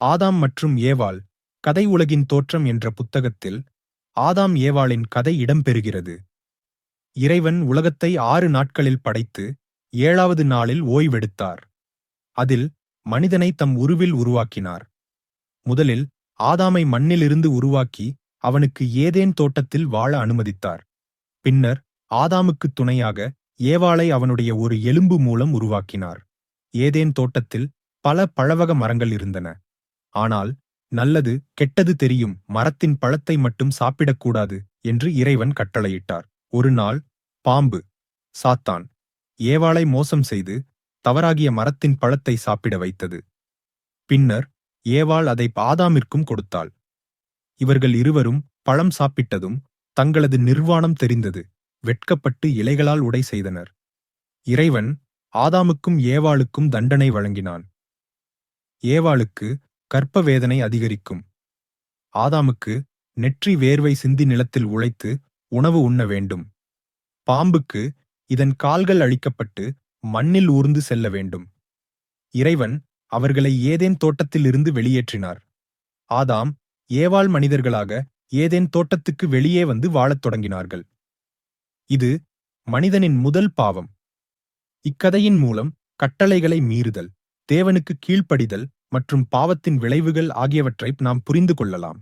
ஆதாம் மற்றும் ஏவாள் கதை உலகின் தோற்றம் என்ற புத்தகத்தில் ஆதாம் ஏவாளின் கதை இடம்பெறுகிறது. இறைவன் உலகத்தை ஆறு நாட்களில் படைத்து ஏழாவது நாளில் ஓய்வெடுத்தார். அதில் மனிதனை தம் உருவில் உருவாக்கினார். முதலில் ஆதாமை மண்ணிலிருந்து உருவாக்கி அவனுக்கு ஏதேன் தோட்டத்தில் வாழ அனுமதித்தார். பின்னர் ஆதாமுக்கு துணையாக ஏவாளை அவனுடைய ஒரு எலும்பு மூலம் உருவாக்கினார். ஏதேன் தோட்டத்தில் பல பழவக மரங்கள் இருந்தன. ஆனால் நல்லது கெட்டது தெரியும் மரத்தின் பழத்தை மட்டும் சாப்பிடக்கூடாது என்று இறைவன் கட்டளையிட்டார். ஒரு நாள் பாம்பு சாத்தான் ஏவாளை மோசம் செய்து தவறாகிய மரத்தின் பழத்தை சாப்பிட வைத்தது. பின்னர் ஏவாள் அதை பாதாமிற்கும் கொடுத்தாள். இவர்கள் இருவரும் பழம் சாப்பிட்டதும் தங்களது நிர்வாணம் தெரிந்தது. வெட்கப்பட்டு இலைகளால் உடை செய்தனர். இறைவன் ஆதாமுக்கும் ஏவாளுக்கும் தண்டனை வழங்கினான். ஏவாளுக்கு கற்ப வேதனை அதிகரிக்கும். ஆதாமுக்கு நெற்றி வேர்வை சிந்தி நிலத்தில் உழைத்து உணவு உண்ண வேண்டும். பாம்புக்கு இதன் கால்கள் அழிக்கப்பட்டு மண்ணில் ஊர்ந்து செல்ல வேண்டும். இறைவன் அவர்களை ஏதேன் தோட்டத்திலிருந்து வெளியேற்றினார். ஆதாம் ஏவாள் மனிதர்களாக ஏதேன் தோட்டத்துக்கு வெளியே வந்து வாழத் தொடங்கினார்கள். இது மனிதனின் முதல் பாவம். இக்கதையின் மூலம் கட்டளைகளை மீறுதல் தேவனுக்கு கீழ்ப்படிதல் மற்றும் பாவத்தின் விளைவுகள் ஆகியவற்றை நாம் புரிந்து கொள்ளலாம்.